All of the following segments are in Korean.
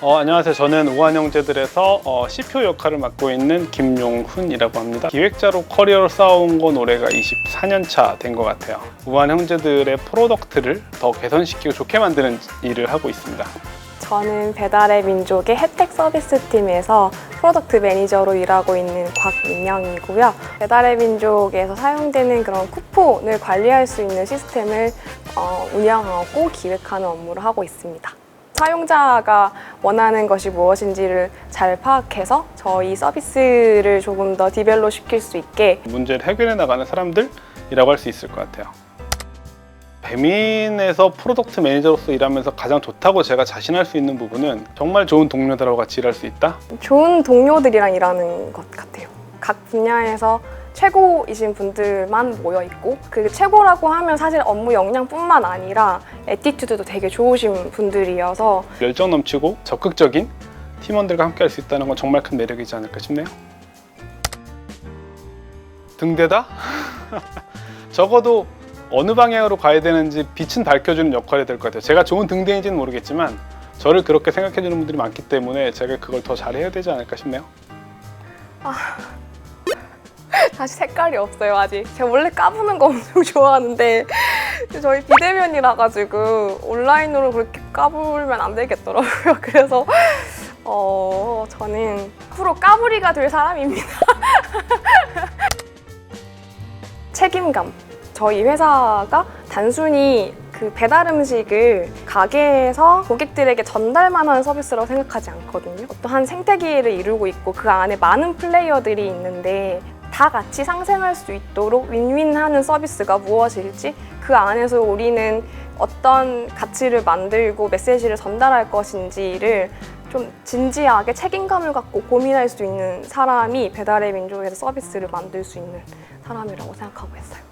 어, 안녕하세요. 저는 우한형제들에서 어, CPO 역할을 맡고 있는 김용훈이라고 합니다. 기획자로 커리어를 쌓아온 건 올해가 24년 차 된 것 같아요. 우한 형제들의 프로덕트를 더 개선시키고 좋게 만드는 일을 하고 있습니다. 저는 배달의 민족의 혜택 서비스 팀에서 프로덕트 매니저로 일하고 있는 곽민영이고요. 배달의 민족에서 사용되는 그런 쿠폰을 관리할 수 있는 시스템을 어, 운영하고 기획하는 업무를 하고 있습니다. 사용자가 원하는 것이 무엇인지를 잘 파악해서 저희 서비스를 조금 더 디벨롭 시킬 수 있게 문제를 해결해 나가는 사람들이라고 할 수 있을 것 같아요. 배민에서 프로덕트 매니저로서 일하면서 가장 좋다고 제가 자신할 수 있는 부분은 정말 좋은 동료들하고 같이 일할 수 있다. 좋은 동료들이랑 일하는 것 같아요. 각 분야에서 최고이신 분들만 모여 있고 그 최고라고 하면 사실 업무 역량뿐만 아니라 에티튜드도 되게 좋으신 분들이어서 열정 넘치고 적극적인 팀원들과 함께 할 수 있다는 건 정말 큰 매력이지 않을까 싶네요. 등대다? 적어도 어느 방향으로 가야 되는지 빛은 밝혀주는 역할이 될 것 같아요. 제가 좋은 등대인지는 모르겠지만 저를 그렇게 생각해주는 분들이 많기 때문에 제가 그걸 더 잘해야 되지 않을까 싶네요. 사실 색깔이 없어요 아직. 제가 원래 까부는 거 엄청 좋아하는데 저희 비대면이라 가지고 온라인으로 그렇게 까불면 안 되겠더라고요. 그래서 어 저는 프로 까불이가 될 사람입니다. 책임감. 저희 회사가 단순히 그 배달 음식을 가게에서 고객들에게 전달만 하는 서비스라고 생각하지 않거든요. 어떠한 생태계를 이루고 있고 그 안에 많은 플레이어들이 있는데 다 같이 상생할 수 있도록 윈윈하는 서비스가 무엇일지 그 안에서 우리는 어떤 가치를 만들고 메시지를 전달할 것인지를 좀 진지하게 책임감을 갖고 고민할 수 있는 사람이 배달의 민족에서 서비스를 만들 수 있는 사람이라고 생각하고 있어요.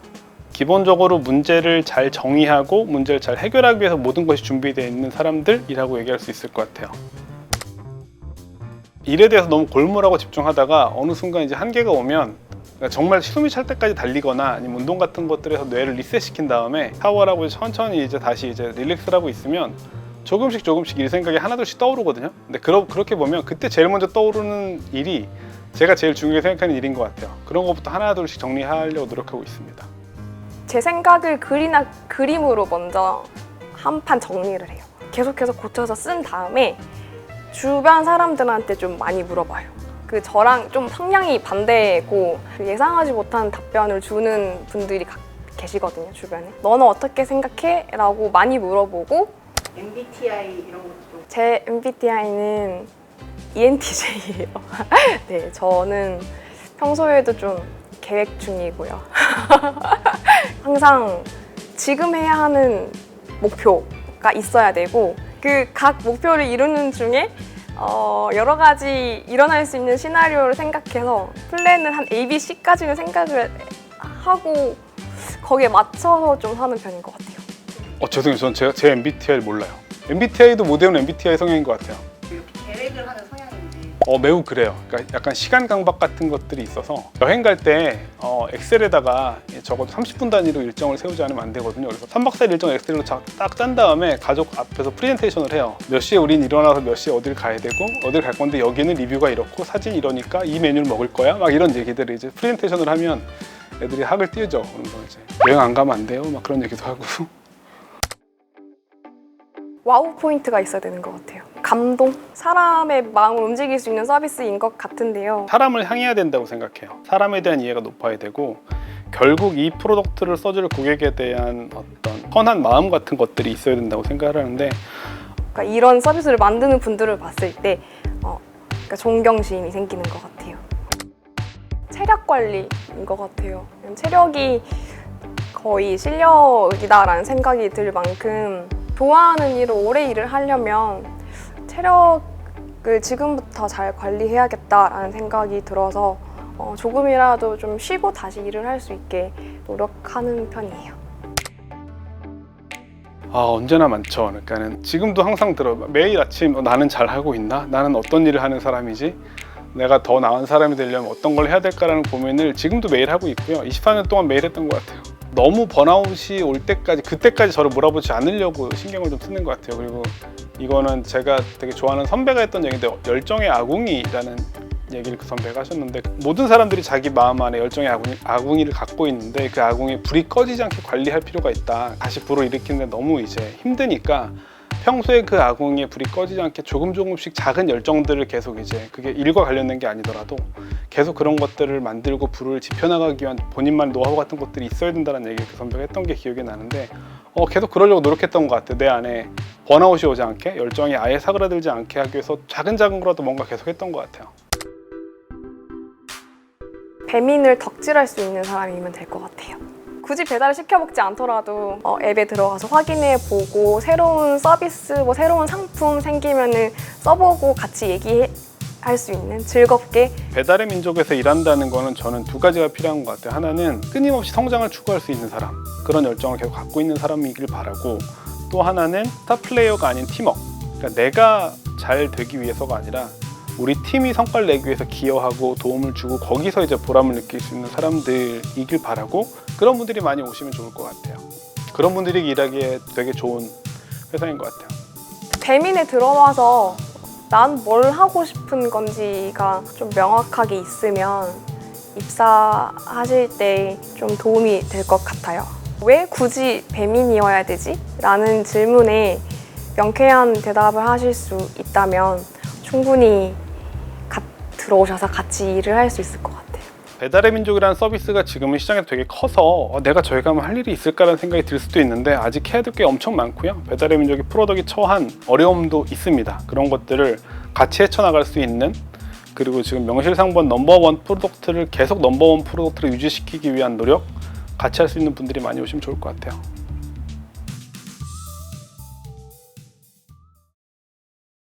기본적으로 문제를 잘 정의하고 문제를 잘 해결하기 위해서 모든 것이 준비되어 있는 사람들이라고 얘기할 수 있을 것 같아요. 일에 대해서 너무 골몰하고 집중하다가 어느 순간 이제 한계가 오면 그러니까 정말 숨이 찰 때까지 달리거나 아니면 운동 같은 것들에서 뇌를 리셋시킨 다음에 샤워를 하고 이제 천천히 이제 다시 이제 릴렉스를 하고 있으면 조금씩 조금씩 일 생각이 하나둘씩 떠오르거든요. 근데 그러, 그렇게 보면 그때 제일 먼저 떠오르는 일이 제가 제일 중요하게 생각하는 일인 것 같아요. 그런 것부터 하나둘씩 정리하려고 노력하고 있습니다. 제 생각을 글이나 그림으로 먼저 한 판 정리를 해요. 계속해서 고쳐서 쓴 다음에 주변 사람들한테 좀 많이 물어봐요. 그 저랑 좀 성향이 반대고 그 예상하지 못한 답변을 주는 분들이 가- 계시거든요 주변에. 너는 어떻게 생각해? 라고 많이 물어보고 MBTI 이런 것도 제 MBTI는 ENTJ예요. 네, 저는 평소에도 좀 계획 중이고요. 항상 지금 해야 하는 목표가 있어야 되고 그 각 목표를 이루는 중에 어, 여러 가지 일어날 수 있는 시나리오를 생각해서 플랜을 한 A, B, C까지는 생각을 하고 거기에 맞춰서 좀 하는 편인 것 같아요. 어 죄송해요. 저는 제, 제 MBTI를 몰라요. MBTI도 못 외우는 MBTI 성향인 것 같아요. 어 매우 그래요. 그러니까 약간 시간 강박 같은 것들이 있어서 여행 갈 때 어, 엑셀에다가 적어도 30분 단위로 일정을 세우지 않으면 안 되거든요. 그래서 3박 4일 일정 엑셀로 딱 짠 다음에 가족 앞에서 프레젠테이션을 해요. 몇 시에 우린 일어나서 몇 시에 어딜 가야 되고 어딜 갈 건데 여기는 리뷰가 이렇고 사진 이러니까 이 메뉴를 먹을 거야. 막 이런 얘기들을 이제 프레젠테이션을 하면 애들이 학을 띄우죠. 그러면서 이제 여행 안 가면 안 돼요. 막 그런 얘기도 하고. 와우 포인트가 있어야 되는 것 같아요. 감동, 사람의 마음을 움직일 수 있는 서비스인 것 같은데요. 사람을 향해야 된다고 생각해요. 사람에 대한 이해가 높아야 되고 결국 이 프로덕트를 써줄 고객에 대한 어떤 선한 마음 같은 것들이 있어야 된다고 생각을 하는데 그러니까 이런 서비스를 만드는 분들을 봤을 때 어, 그러니까 존경심이 생기는 것 같아요. 체력 관리인 것 같아요. 체력이 거의 실력이다라는 생각이 들 만큼 좋아하는 일을 오래 일을 하려면 체력을 지금부터 잘 관리해야겠다라는 생각이 들어서 어, 조금이라도 좀 쉬고 다시 일을 할 수 있게 노력하는 편이에요. 아 언제나 많죠. 그러니까는 지금도 항상 들어 매일 아침 어, 나는 잘 하고 있나? 나는 어떤 일을 하는 사람이지? 내가 더 나은 사람이 되려면 어떤 걸 해야 될까라는 고민을 지금도 매일 하고 있고요. 24년 동안 매일 했던 것 같아요. 너무 번아웃이 올 때까지 그때까지 저를 몰아보지 않으려고 신경을 좀 쓰는 것 같아요. 그리고 이거는 제가 되게 좋아하는 선배가 했던 얘기인데 열정의 아궁이라는 얘기를 그 선배가 하셨는데 모든 사람들이 자기 마음 안에 열정의 아궁이, 아궁이를 갖고 있는데 그 아궁이 불이 꺼지지 않게 관리할 필요가 있다. 다시 불을 일으키는데 너무 이제 힘드니까 평소에 그 아궁이에 불이 꺼지지 않게 조금 조금씩 작은 열정들을 계속 이제 그게 일과 관련된 게 아니더라도 계속 그런 것들을 만들고 불을 지펴나가기 위한 본인만의 노하우 같은 것들이 있어야 된다는 얘기를 그 선배가 했던 게 기억이 나는데 어, 계속 그러려고 노력했던 것 같아요. 내 안에 번아웃이 오지 않게 열정이 아예 사그라들지 않게 하기 위해서 작은 작은 거라도 뭔가 계속 했던 것 같아요. 배민을 덕질할 수 있는 사람이면 될 것 같아요. 굳이 배달을 시켜 먹지 않더라도 어, 앱에 들어가서 확인해 보고 새로운 서비스, 뭐 새로운 상품 생기면은 써보고 같이 얘기할 수 있는 즐겁게 배달의 민족에서 일한다는 거는 저는 두 가지가 필요한 것 같아요. 하나는 끊임없이 성장을 추구할 수 있는 사람, 그런 열정을 계속 갖고 있는 사람이길 바라고 또 하나는 스타 플레이어가 아닌 팀워크. 그러니까 내가 잘 되기 위해서가 아니라 우리 팀이 성과를 내기 위해서 기여하고 도움을 주고 거기서 이제 보람을 느낄 수 있는 사람들이길 바라고 그런 분들이 많이 오시면 좋을 것 같아요. 그런 분들이 일하기에 되게 좋은 회사인 것 같아요. 배민에 들어와서 난 뭘 하고 싶은 건지가 좀 명확하게 있으면 입사하실 때 좀 도움이 될 것 같아요. 왜 굳이 배민이어야 되지? 라는 질문에 명쾌한 대답을 하실 수 있다면 충분히 가- 들어오셔서 같이 일을 할 수 있을 것 같아요. 배달의 민족이라는 서비스가 지금은 시장에서 되게 커서 어, 내가 저희 가면 할 일이 있을까라는 생각이 들 수도 있는데 아직 해야 될 게 엄청 많고요. 배달의 민족이 프로덕이 처한 어려움도 있습니다. 그런 것들을 같이 헤쳐나갈 수 있는 그리고 지금 명실상부한 넘버원 프로덕트를 계속 넘버원 프로덕트를 유지시키기 위한 노력 같이 할 수 있는 분들이 많이 오시면 좋을 것 같아요.